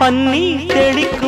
பன்னீர் தெளிக்கும்